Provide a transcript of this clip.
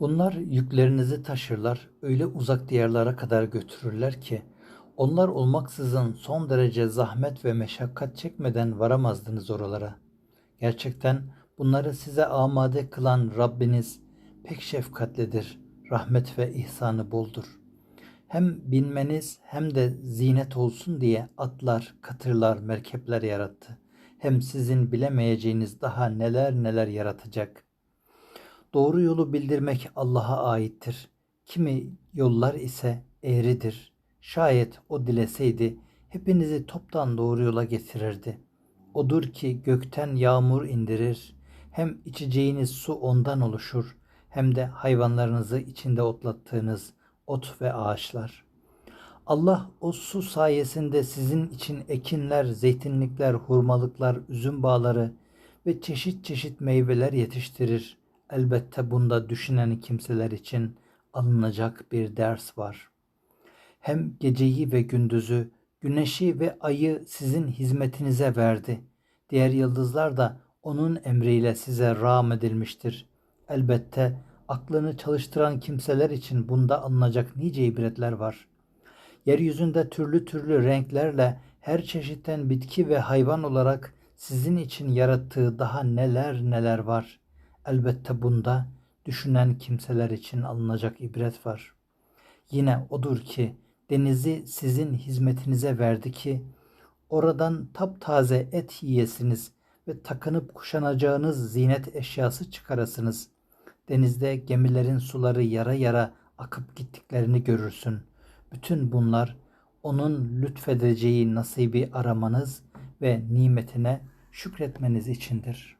Bunlar yüklerinizi taşırlar, öyle uzak diyarlara kadar götürürler ki, onlar olmaksızın son derece zahmet ve meşakkat çekmeden varamazdınız oralara. Gerçekten bunları size amade kılan Rabbiniz pek şefkatlidir, rahmet ve ihsanı boldur. Hem binmeniz hem de zinet olsun diye atlar, katırlar, merkepler yarattı. Hem sizin bilemeyeceğiniz daha neler neler yaratacak.'' Doğru yolu bildirmek Allah'a aittir. Kimi yollar ise eğridir. Şayet o dileseydi hepinizi toptan doğru yola getirirdi. Odur ki gökten yağmur indirir. Hem içeceğiniz su ondan oluşur hem de hayvanlarınızı içinde otlattığınız ot ve ağaçlar. Allah o su sayesinde sizin için ekinler, zeytinlikler, hurmalıklar, üzüm bağları ve çeşit çeşit meyveler yetiştirir. Elbette bunda düşünen kimseler için alınacak bir ders var. Hem geceyi ve gündüzü, güneşi ve ayı sizin hizmetinize verdi. Diğer yıldızlar da onun emriyle size rağm edilmiştir. Elbette aklını çalıştıran kimseler için bunda alınacak nice ibretler var. Yeryüzünde türlü türlü renklerle her çeşitten bitki ve hayvan olarak sizin için yarattığı daha neler neler var. Elbette bunda düşünen kimseler için alınacak ibret var. Yine odur ki denizi sizin hizmetinize verdi ki oradan taptaze et yiyesiniz ve takınıp kuşanacağınız zinet eşyası çıkarasınız. Denizde gemilerin suları yara yara akıp gittiklerini görürsün. Bütün bunlar onun lütfedeceği nasibi aramanız ve nimetine şükretmeniz içindir.''